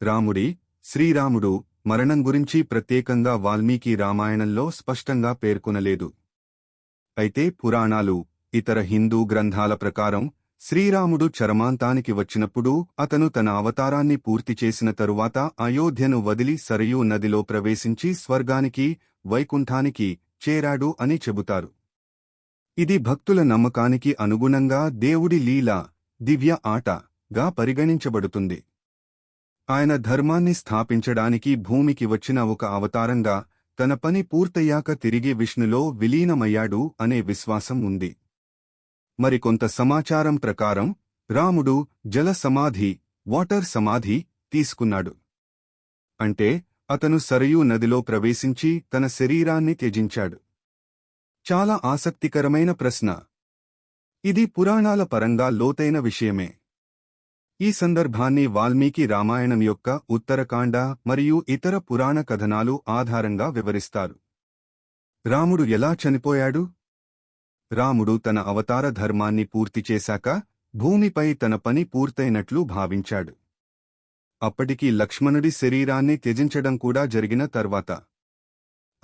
రాముడి శ్రీరాముడు మరణం గురించి ప్రత్యేకంగా వాల్మీకి రామాయణంలో స్పష్టంగా పేర్కొనలేదు. అయితే పురాణాలు ఇతర హిందూ గ్రంథాల ప్రకారం శ్రీరాముడు చరమాంతానికి వచ్చినప్పుడు అతను తన అవతారాన్ని పూర్తి చేసిన తరువాత అయోధ్యను వదిలి సరయూ నదిలో ప్రవేశించి స్వర్గానికి వైకుంఠానికి చేరాడు అని చెబుతారు. ఇది భక్తుల నమ్మకానికి అనుగుణంగా దేవుడి లీల దివ్య ఆట గా పరిగణించబడుతుంది. ఆయన ధర్మాన్ని స్థాపించడానికి భూమికి వచ్చిన ఒక అవతారంగా తన పని పూర్తయ్యాక తిరిగి విష్ణులో విలీనమయ్యాడు అనే విశ్వాసం ఉంది. మరికొంత సమాచారం ప్రకారం రాముడు జల సమాధి వాటర్ సమాధి తీసుకున్నాడు. అంటే అతను సరయూ నదిలో ప్రవేశించి తన శరీరాన్ని త్యజించాడు. చాలా ఆసక్తికరమైన ప్రశ్న. ఇది పురాణాల పరంగా లోతైన విషయమే. ఈ సందర్భాన్ని వాల్మీకి రామాయణం యొక్క ఉత్తరకాండ మరియు ఇతర పురాణ కథనాలు ఆధారంగా వివరిస్తారు. రాముడు ఎలా చనిపోయాడు? రాముడు తన అవతార ధర్మాన్ని పూర్తి చేశాక భూమిపై తన పని పూర్తయినట్లు భావించాడు. అప్పటికి లక్ష్మణుడి శరీరాన్ని త్యజించడం కూడా జరిగిన తర్వాత.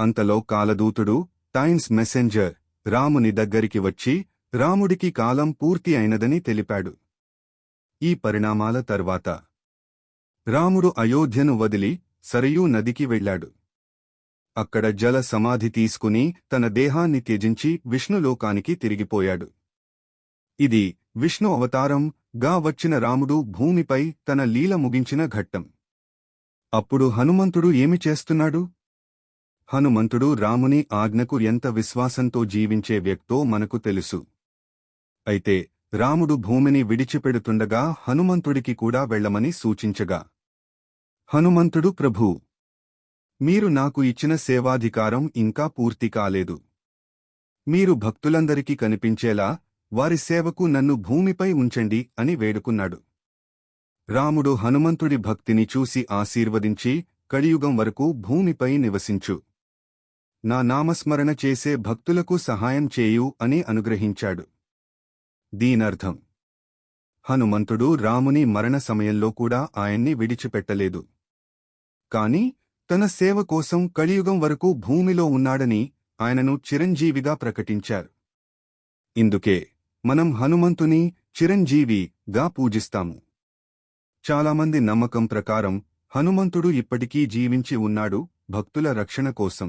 అంతలో కాలదూతుడు టైమ్స్ మెసెంజర్ రాముని దగ్గరికి వచ్చి రాముడికి కాలం పూర్తి అయినదని తెలిపాడు. ఈ పరిణామాల తర్వాత రాముడు అయోధ్యను వదిలి సరయూ నదికి వెళ్ళాడు. అక్కడ జల సమాధి తీసుకుని తన దేహాన్ని త్యజించి విష్ణులోకానికి తిరిగిపోయాడు. ఇది విష్ణు అవతారం గా వచ్చిన రాముడు భూమిపై తన లీల ముగించిన ఘట్టం. అప్పుడు హనుమంతుడు ఏమి చేస్తున్నాడు? హనుమంతుడు రాముని ఆజ్ఞకు ఎంత విశ్వాసంతో జీవించే వ్యక్తో మనకు తెలుసు. అయితే రాముడు భూమిని విడిచిపెడుతుండగా హనుమంతుడికి కూడా వెళ్ళమని సూచించగా హనుమంతుడు ప్రభూ మీరు నాకు ఇచ్చిన సేవాధికారం ఇంకా పూర్తి కాలేదు. మీరు భక్తులందరికీ కనిపించేలా వారి సేవకు నన్ను భూమిపై ఉంచండి అని వేడుకున్నాడు. రాముడు హనుమంతుడి భక్తిని చూసి ఆశీర్వదించి కలియుగం వరకు భూమిపై నివసించు. నా నామస్మరణ చేసే భక్తులకు సహాయం చేయు అని అనుగ్రహించాడు. దీనర్థం. హనుమంతుడు రాముని మరణ సమయంలో కూడా ఆయన్ని విడిచిపెట్టలేదు. కాని తన సేవ కోసం కలియుగం వరకు భూమిలో ఉన్నాడని ఆయనను చిరంజీవిగా ప్రకటించారు. ఇందుకే మనం హనుమంతుని చిరంజీవిగా పూజిస్తాము. చాలామంది నమ్మకం ప్రకారం హనుమంతుడు ఇప్పటికీ జీవించి ఉన్నాడు భక్తుల రక్షణ కోసం.